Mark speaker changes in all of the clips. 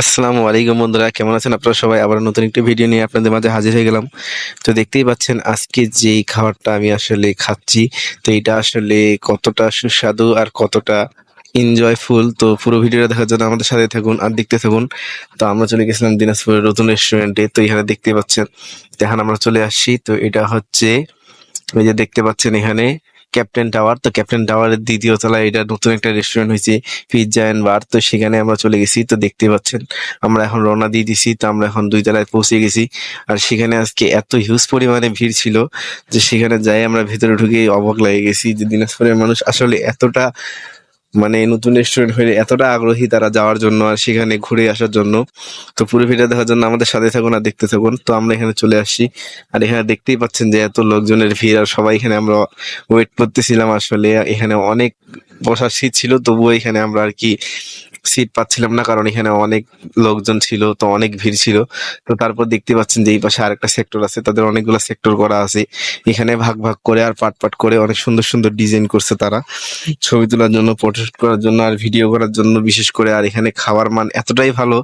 Speaker 1: আসসালামু আলাইকুম বন্ধুরা, কেমন আছেন? আপনারা সবাই আবার নতুন একটি ভিডিও নিয়ে আপনাদের মাঝে হাজির হয়ে গেলাম। তো দেখতেই পাচ্ছেন, আজকে যে খাবারটা আমি আসলে খাচ্ছি, তো এটা আসলে কতটা সুস্বাদু আর কতটা এনজয়ফুল তো পুরো ভিডিওটা দেখার জন্য আমাদের সাথে থাকুন আর দেখতে থাকুন। তো আমরা চলে গেছিলাম দিনাজপুরের নতুন রেস্টুরেন্টে তো এখানে দেখতে পাচ্ছেন এখন আমরা চলে আসছি। তো এটা হচ্ছে ওই যে দেখতে পাচ্ছেন এখানে ক্যাপ্টেন টাওয়ার তো ক্যাপ্টেন টাওয়ারের দ্বিতীয় তলায় এটা নতুন একটা রেস্টুরেন্ট হয়েছে পিৎজা এন্ড বার তো সেখানে আমরা চলে গেছি, তো দেখতে পাচ্ছেন, আমরা এখন রওনা দিয়ে দিছি, তো আমরা এখন দুই তলায় পৌঁছে গেছি, আর সেখানে আজকে এত হিউজ পরিমাণে ভিড় ছিল যে সেখানে যাই আমরা ভেতরে ঢুকে অবাক লাগে গেছি যে দিনাজপুরের মানুষ আসলে এতটা মানে নতুন রেস্টুরেন্ট হয়ে এতটা আগ্রহী তারা যাওয়ার জন্য আর সেখানে ঘুরে আসার জন্য। তো পুরো ভিডিও দেখার জন্য আমাদের সাথে থাকুন আর দেখতে থাকুন। তো আমরা এখানে চলে আসি আর এখানে দেখতেই পাচ্ছেন যে এত লোকজনের ভিড় আর সবাই এখানে আমরা ওয়েট করতেছিলাম আসলে। এখানে অনেক বসার শীত ছিল, তবুও এখানে আমরা আর কি সিট পাচ্ছিলাম না, কারণ এখানে অনেক লোকজন ছিল, তো অনেক ভিড় ছিল। তো তারপর দেখতে পাচ্ছেন যে এই পাশে আরেকটা সেক্টর আছে, তাদের অনেকগুলো সেক্টর করা আছে। এখানে ভাগ ভাগ করে আর পাট পাট করে অনেক সুন্দর সুন্দর ডিজাইন করছে তারা। ছবি তোলার জন্য ফটোশুট করার জন্য, আর ভিডিও করার জন্য বিশেষ করে। আর এখানে খাবার মান এতটাই ভালো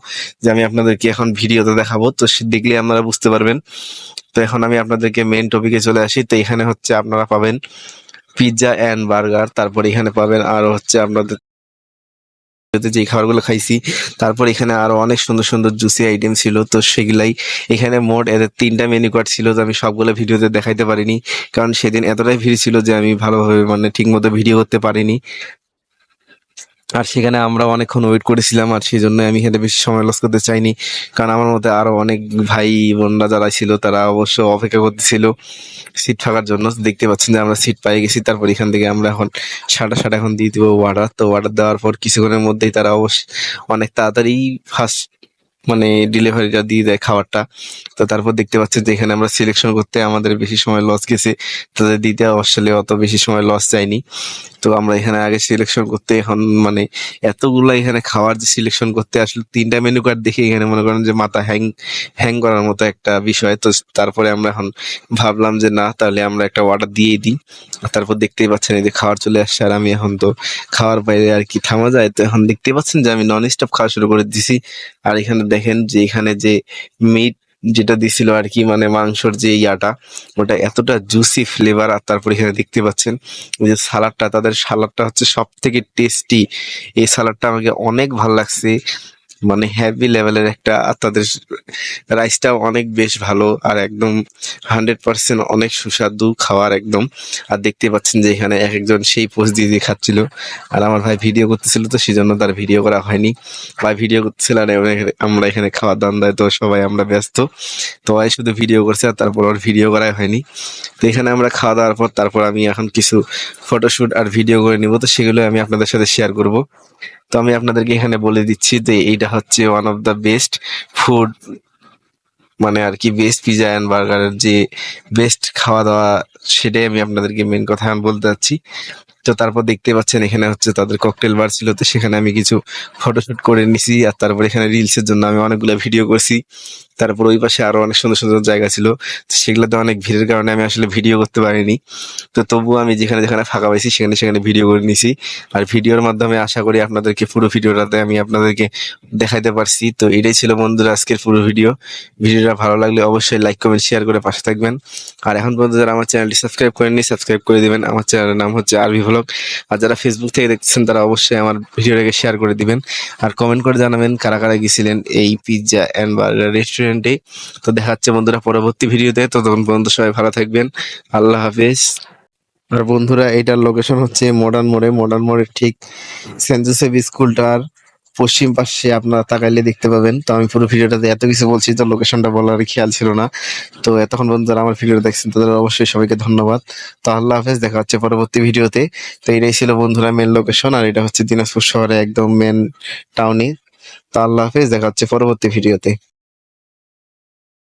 Speaker 1: যে আমি আপনাদেরকে এখন ভিডিওতে দেখাবো। তো দেখলে আপনারা বুঝতে পারবেন। তো এখন আমি আপনাদেরকে মেন টপিকে চলে আসি। তো এখানে হচ্ছে আপনারা পাবেন পিৎজা অ্যান্ড বার্গার তারপর এখানে পাবেন আরও হচ্ছে আপনাদের যে খাবারগুলো খাইছি, তারপর এখানে আরও অনেক সুন্দর সুন্দর জুসি আইটেম ছিল। তো সেগুলাই এখানে মোট এদের তিনটা মেনু কার্ড ছিল তো আমি সবগুলো ভিডিওতে দেখাইতে পারিনি। কারণ সেদিন এতটাই ভিড় ছিল যে আমি ভালোভাবে মানে ঠিক মতো ভিডিও করতে পারিনি। আর সেখানে আমরা অনেকক্ষণ ওয়েট করেছিলাম, আর সেই জন্য আমি এখানে বেশি সময় লস করতে চাইনি। কারণ আমার মতে আরও অনেক ভাই বোনরা যারা ছিল, তারা অবশ্য অপেক্ষা করতেছিল সিট থাকার জন্য। দেখতে পাচ্ছেন যে আমরা সিট পাই গেছি, তারপর এখান থেকে আমরা এখন সাটা সাটা এখন দিয়ে দিব অর্ডার তো অর্ডার দেওয়ার পর কিছুক্ষণের মধ্যেই তারা অবশ্য অনেক তাড়াতাড়ি ফার্স্ট মানে ডেলিভারিটা দিয়ে দেয় খাবারটা। তো তারপর দেখতে পাচ্ছেন যে এখানে আমরা সিলেকশন করতে আমাদের বেশি সময় লস গেছে। তাদের দিতে আসলে অত বেশি সময় লস যায়নি। তো আমরা এখানে আগে সিলেকশন করতে এখন মানে এতগুলা এখানে খাবার যে সিলেকশন করতে আসলে তিনটা মেনু কার্ড দেখে এখানে মনে করেন যে মাথা হ্যাং হ্যাং করার মতো একটা বিষয়। তো তারপরে আমরা এখন ভাবলাম যে না, তাহলে আমরা একটা অর্ডার দিয়ে দিই। তারপর দেখতেই পাচ্ছেন এই যে খাবার চলে আসছে আর আমি এখন তো খাওয়ার বাইরে আর কি থামা যায়। তো এখন দেখতেই পাচ্ছেন যে আমি নন স্টপ খাওয়া শুরু করে দিছি। আর এখানে দেখেন যে এখানে যে মিট যেটা দিছিল আর কি মানে মাংসর যে ইয়াটা, ওটা এতটা জুসি ফ্লেভার আর তারপর এখানে দেখতে পাচ্ছেন যে সালাডটা, তাদের সালাডটা হচ্ছে সব থেকে টেস্টি এই সালাডটা আমাকে অনেক ভালো লাগছে। মানে হেভি লেভেলের একটা, আর তাদের রাইসটাও অনেক বেশ ভালো, আর একদম হান্ড্রেড পার্সেন্ট অনেক সুস্বাদু খাওয়ার একদম। আর দেখতে পাচ্ছেন যে এখানে এক একজন সেই পোস্ট দিয়ে দিয়ে খাচ্ছিল। আর আমার ভাই ভিডিও করতেছিল তো সেই জন্য তার ভিডিও করা হয়নি। ভাই ভিডিও করতেছিল আর আমরা এখানে খাওয়ার দান দেয় তো সবাই আমরা ব্যস্ত। তো ভাই শুধু ভিডিও করছে আর তারপর ওর ভিডিও করাই হয়নি। তো এখানে আমরা খাওয়া দাওয়ার পর তারপর আমি এখন কিছু ফটোশ্যুট আর ভিডিও করে নিব, তো সেগুলো আমি আপনাদের সাথে শেয়ার করব। তো আমি আপনাদেরকে এখানে বলে দিচ্ছি যে এইটা হচ্ছে one of the best food মানে আর কি বেস্ট পিজা অ্যান্ড বার্গারের যে বেস্ট খাওয়া দাওয়া, সেটাই আমি আপনাদেরকে মেন কথা আমি বলতে চাচ্ছি তো তারপর দেখতে পাচ্ছেন এখানে হচ্ছে তাদের ককটেল বার ছিল, তো সেখানে আমি কিছু ফটোশুট করে নিছি আর তারপর এখানে রিলসের জন্য আমি অনেকগুলো ভিডিও করছি। তারপর ওই পাশে আরও অনেক সুন্দর সুন্দর জায়গা ছিল, তো সেগুলোতে অনেক ভিড়ের কারণে আমি আসলে ভিডিও করতে পারিনি। তো তবুও আমি যেখানে যেখানে ফাঁকা পাইছি, সেখানে সেখানে ভিডিও করে নিছি। আর ভিডিওর মাধ্যমে আশা করি আপনাদেরকে পুরো ভিডিওটাতে আমি আপনাদেরকে দেখাইতে পারছি। তো এটাই ছিল বন্ধুরা আজকের পুরো ভিডিও ভিডিওটা ভালো লাগলে অবশ্যই লাইক কমেন্ট শেয়ার করে পাশে থাকবেন। আর এখন পর্যন্ত যারা আমার চ্যানেলটি সাবস্ক্রাইব করেননি সাবস্ক্রাইব করে দিবেন। আমার চ্যানেলের নাম হচ্ছে আরবি ভ্লগ আর যারা ফেসবুক থেকে দেখছেন তারা অবশ্যই আমার ভিডিওটাকে শেয়ার করে দিবেন। আর কমেন্ট করে জানাবেন কারা কারা গেছিলেন এই পিৎজা অ্যান্ড বার্গার রেস্টুরেন্টে তো দেখাচ্ছে বন্ধুরা পরবর্তী ভিডিওতে। ততক্ষণ পর্যন্ত সবাই ভালো থাকবেন। আল্লাহ হাফেজ। আর বন্ধুরা, এটার লোকেশন হচ্ছে মডার্ন মোড়ে মডার্ন মোড়ের ঠিক সেন্ট জোসেফ স্কুলটার পশ্চিম পাশে আপনারা তাকাইলে দেখতে পাবেন। তো আমি পুরো ভিডিওটাতে এত কিছু বলছি, তো লোকেশনটা বলার খেয়াল ছিল না। তো এতক্ষণ পর্যন্ত আমার ভিডিও দেখছেন, তাদের অবশ্যই সবাইকে ধন্যবাদ। তো আল্লাহ হাফেজ, দেখা হচ্ছে পরবর্তী ভিডিওতে। তো এটাই ছিল বন্ধুরা মেন লোকেশন আর এটা হচ্ছে দিনাজপুর শহরে একদম মেন টাউনে তো আল্লাহ হাফেজ, দেখা হচ্ছে পরবর্তী ভিডিওতে।